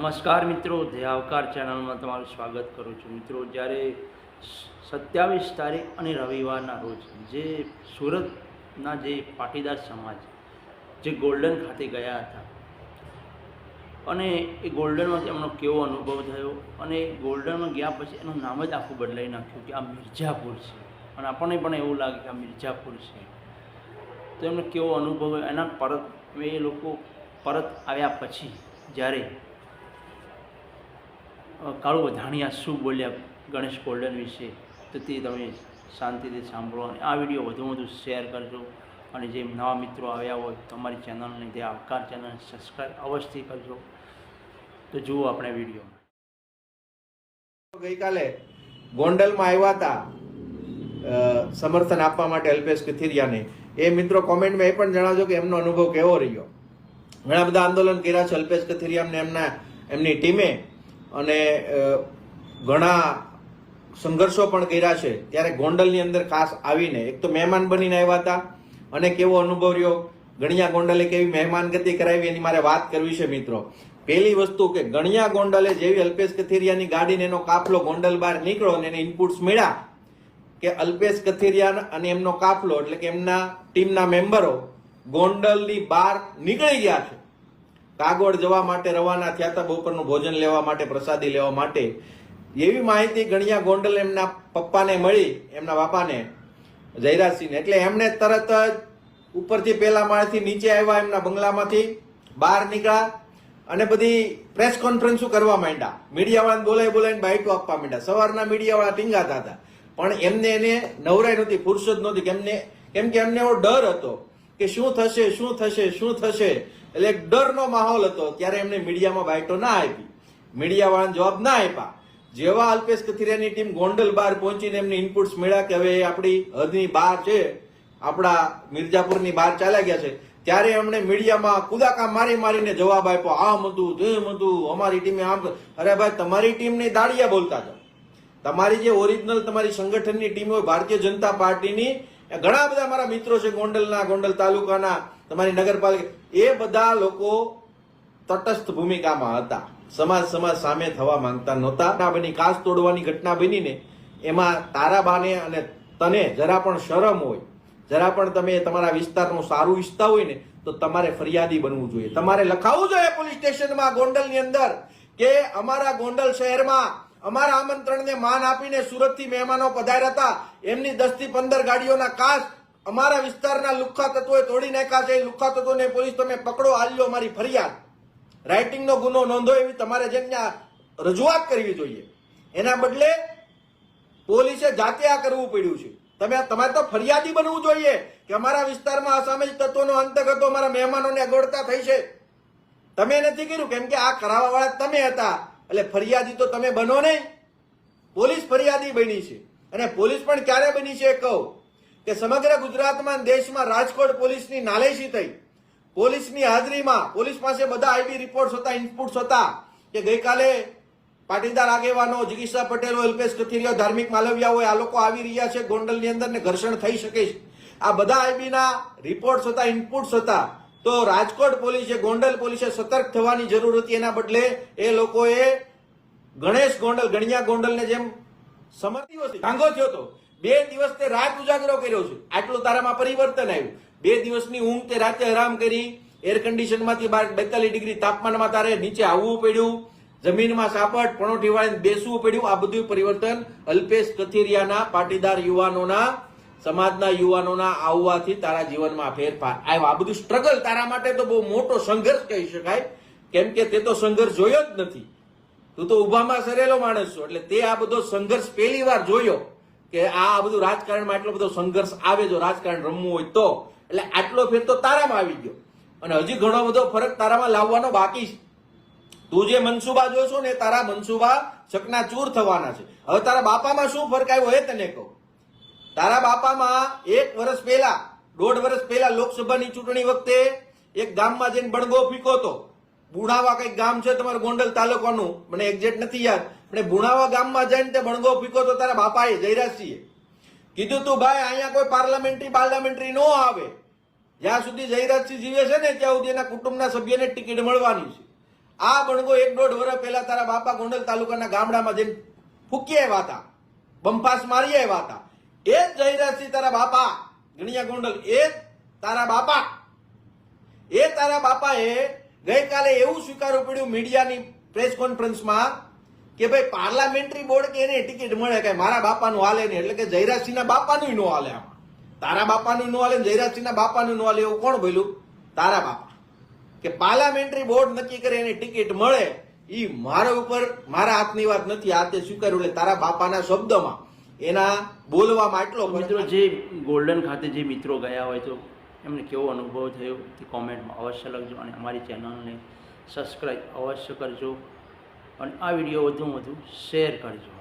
નમસ્કાર મિત્રો ધ્યાવકાર ચેનલમાં તમારું સ્વાગત કરું છું. મિત્રો, જ્યારે સત્યાવીસ તારીખ અને રવિવારના રોજ જે સુરતના જે પાટીદાર સમાજ જે ગોલ્ડન ખાતે ગયા હતા અને એ ગોલ્ડનમાં એમનો કેવો અનુભવ થયો અને ગોલ્ડનમાં ગયા પછી એનું નામ જ આખું બદલાઈ નાખ્યું કે આ મિર્ઝાપુર છે. અને આપણને પણ એવું લાગે કે આ મિર્ઝાપુર છે. તો એમને કેવો અનુભવ એના પરત, એ લોકો પરત આવ્યા પછી જ્યારે કાળુ વધાણિયા શું બોલ્યા ગણેશ ગોલ્ડન વિશે? તો તે તમે શાંતિથી સાંભળો અને આ વીડિયો વધુ વધુ શેર કરજો. અને જે નવા મિત્રો આવ્યા હોય, તમારી ચેનલને જે આવકાર ચેનલ સબસ્ક્રાઈબ અવશ્ય કરજો. તો જુઓ આપણે વીડિયો. ગઈકાલે ગોંડલમાં આવ્યા હતા સમર્થન આપવા માટે અલ્પેશ કથિરિયાને એ મિત્રો કોમેન્ટમાં એ પણ જણાવજો કે એમનો અનુભવ કેવો રહ્યો. ઘણા બધા આંદોલન કર્યા છે અલ્પેશ કથિરિયાને એમના, એમની ટીમે. અને ઘણા સંઘર્ષો પણ કર્યા છે. ત્યારે ગોંડલની અંદર ખાસ આવીને એક તો મહેમાન બનીને આવ્યા હતા અને કેવો અનુભવ રહ્યો? ગણિયા ગોંડલે કેવી મહેમાનગતિ કરાવી એની મારે વાત કરવી છે મિત્રો. પહેલી વસ્તુ કે ગણિયા ગોંડલે જેવી અલ્પેશ કથિરિયાની ગાડીને એનો કાફલો ગોંડલ બહાર નીકળ્યો અને એને ઇનપુટ્સ મળ્યા કે અલ્પેશ કથિરિયા અને એમનો કાફલો એટલે કે એમના ટીમના મેમ્બરો ગોંડલની બહાર નીકળી ગયા છે. કાગોડ જવા માટે રવાના થયા હતા, બપોરનું ભોજન લેવા માટે, પ્રસાદી લેવા માટે. એવી માહિતી ગણિયા ગોંડલ એમના પપ્પાને મળી, એમના બાપાને, જયરાજસિંહને. એટલે એમણે તરત જ ઉપરથી પેલા માળથી નીચે આવ્યા એમના બંગલામાંથી, બહાર નીકળ્યા અને બધી પ્રેસ કોન્ફરન્સો કરવા માંડ્યા. મીડિયાવાળાને બોલાઈ બોલાવીને બાઇટો આપવા માંડ્યા. સવારના મીડિયાવાળા ટીંગાતા હતા. પણ એમને એને નવરાઈ નહોતી, ફુરસદ નહોતી કેમને કેમ કે એમને એવો ડર હતો કે શું થશે શું થશે શું થશે? એટલે એક ડરનો માહોલ હતો, ત્યારે એમને મીડિયામાં બાઇટો ના આપી. મીડિયાવાળાને જવાબ ના આપ્યા. જેવા અલ્પેશ કથિરિયાની ટીમ ગોંડલ બહાર પહોંચીને એમને ઇનપુટ્સ મળ્યા કે હવે આપણી હદની બહાર છે, આપણા મિર્જાપુરની બહાર ચાલ્યા ગયા છે, ત્યારે એમણે મીડિયામાં કુદાકા મારી મારીને જવાબ આપ્યો, આમ હતું, તેમ હતું, અમારી ટીમે આમ અરે ભાઈ, તમારી ટીમની દાડિયા બોલતા હતા. તમારી જે ઓરિજિનલ તમારી સંગઠનની ટીમ હોય, ભારતીય જનતા પાર્ટીની ઘણા બધા મારા મિત્રો છે ગોંડલના, ગોંડલ તાલુકાના, તમારી નગરપાલિકા એ બધા લોકો તટસ્થ ભૂમિકામાં હતા. સમાજ સમાજ સામે થવા માંગતા નહોતા. બની કાચ તોડવાની ઘટના બનીને એમાં તારાબાને અને તને જરા પણ શરમ હોય, જરા પણ તમે તમારા વિસ્તારનું સારું ઈચ્છતા હોય ને, તો તમારે ફરિયાદી બનવું જોઈએ. તમારે લખાવવું જોઈએ પોલીસ સ્ટેશનમાં ગોંડલની અંદર કે અમારા ગોંડલ શહેરમાં અમારા આમંત્રણને માન આપીને સુરતથી મહેમાનો પધાર્યા હતા. એમની દસથી પંદર ગાડીઓના કાચ અમારા વિસ્તારના લુખ્ખા તત્વોએ તોડી નાખ્યા છે. લુખ્ખા તત્વોને પોલીસ તમે પકડો આલ્યો અમારી ફરિયાદ. રાઇટિંગનો ગુનો નોંધો એવી તમારે જેમને રજૂઆત કરવી જોઈએ. એના બદલે પોલીસે જાતે આ કરવું પડ્યું છે. તમે તમારે તો ફરિયાદી બનવું જોઈએ કે અમારા વિસ્તારમાં અસામાજિક તત્વોનો અંતર્ગત અમારા મહેમાનોને અગવડતા થઈ છે. તમે નથી કર્યું? કેમ કે આ કરાવવા વાળા તમે હતા. એટલે ફરિયાદી તો તમે બનો નહીં. પોલીસ ફરિયાદી બની છે. અને પોલીસ પણ ક્યારે બની છે કહું? કે સમગ્ર ગુજરાતમાં દેશમાં રાજકોટ પોલીસની નાલેશી થઈ. પોલીસની હાજરીમાં પોલીસ પાસે બધા આઈબી રિપોર્ટ્સ હતા, ઇનપુટ્સ હતા કે ગઈકાલે પાટીદાર આગેવાનો જિગીસા પટેલ, અલ્પેશ કથિરિયા, ધાર્મિક માલવિયા હોય આ લોકો આવી રહ્યા છે, ગોંડલની અંદર ને ઘર્ષણ થઈ શકે છે. આ બધા આઈબીના રિપોર્ટ્સ હતા, ઇનપુટ્સ હતા. તો રાજકોટ પોલીસે, ગોંડલ પોલીસે સતર્ક થવાની જરૂર હતી. એના બદલે એ લોકોએ ગણેશ ગોંડલ, ગણિયા ગોંડલને જેમ સમર્થ્યો હતો થયો હતો. બે દિવસ તે રાત ઉજાગરો કર્યો છે. આટલું તારામાં પરિવર્તન આવ્યું. બે દિવસની ઊંઘ તે રાતે આરામ કરી એર કન્ડિશનમાંથી બાર બેતાલીસ ડિગ્રી તાપમાનમાં તારે નીચે આવવું પડ્યું, જમીનમાં સાપટ પણોઠી વાળીને બેસવું પડ્યું. આ બધું પરિવર્તન અલ્પેશ કથિરિયાના પાટીદાર યુવાનોના, સમાજના યુવાનોના આવવાથી તારા જીવનમાં ફેરફાર આવ્યો. આ બધું સ્ટ્રગલ તારા માટે તો બહુ મોટો સંઘર્ષ કહી શકાય. કેમ કે તે તો સંઘર્ષ જોયો જ નથી. તું તો ઉભામાં સરેલો માણસ છો. એટલે તે આ બધો સંઘર્ષ પહેલી વાર જોયો. કે આ બધું રાજકારણમાં એટલો બધો સંઘર્ષ આવે જો રાજકારણ રમવું હોય તો. એટલે આટલો ફેર તો તારામાં આવી ગયો. અને હજી ઘણો બધો ફરક તારામાં લાવવાનો બાકી છે. તું જે મનસુબા જોશો ને તારા મનસુબા ચકનાચૂર થવાના છે. હવે તારા બાપામાં શું ફરક આવ્યો એ તને કહું. તારા બાપામાં એક વર્ષ પહેલા, દોઢ વર્ષ પહેલા લોકસભાની ચૂંટણી વખતે એક ગામમાં જઈને બણગો ફીકો તો બુણાવા કંઈક ગામ છે તમારું ગોંડલ તાલુકાનું? મને એક્ઝેક્ટ નથી યાદ. પણ એ બુણાવા ગામમાં જઈને તે ભણગો ફીકો તો તારા બાપાએ જયરાજસિંહે. કીધું તું, ભાઈ, અહીંયા કોઈ પાર્લામેન્ટરી પાર્લામેન્ટરી નો આવે. જ્યાં સુધી જયરાજસિંહ જીવે છે ને, ત્યાં સુધી એના કુટુંબના સભ્યને ટિકિટ મળવાની છે. આ ભણગો એક દોઢ વર્ષ પહેલા તારા બાપા ગોંડલ તાલુકાના ગામડામાં જઈને ફૂકી આવ્યા હતા. બંફાસ મારી આવ્યા હતા. એ જ જયરાજસિંહ તારા બાપા, ગણિયા ગોંડલ, એ તારા બાપા. એ તારા બાપાએ ગઈકાલે એવું સ્વીકારવું પડ્યું મીડિયાની પ્રેસ કોન્ફરન્સમાં કે ભાઈ પાર્લામેન્ટરી બોર્ડ કે એને ટિકિટ મળે કે મારા બાપાનું હાલે નહીં એટલે કે જયરાજસિંહના બાપાનું નો હાલે આમાં. તારા બાપાનું નો હાલે જયરાજસિંહના બાપાનું નો હાલે એવું કોણ બોલ્યું? તારા બાપા. કે પાર્લામેન્ટરી બોર્ડ નક્કી કરે એની ટિકિટ મળે એ મારા ઉપર મારા હાથની વાત નથી આ તે સ્વીકાર્યું એટલે તારા બાપાના શબ્દમાં એના બોલવામાં એટલો મિત્રો જે ગોલ્ડન ખાતે જે મિત્રો ગયા હોય તો એમને કેવો અનુભવ થયો તે કોમેન્ટમાં અવશ્ય લખજો અને અમારી ચેનલને સબસ્ક્રાઈબ અવશ્ય કરજો. અને આ વીડિયો વધુમાં વધુ શેર કરજો.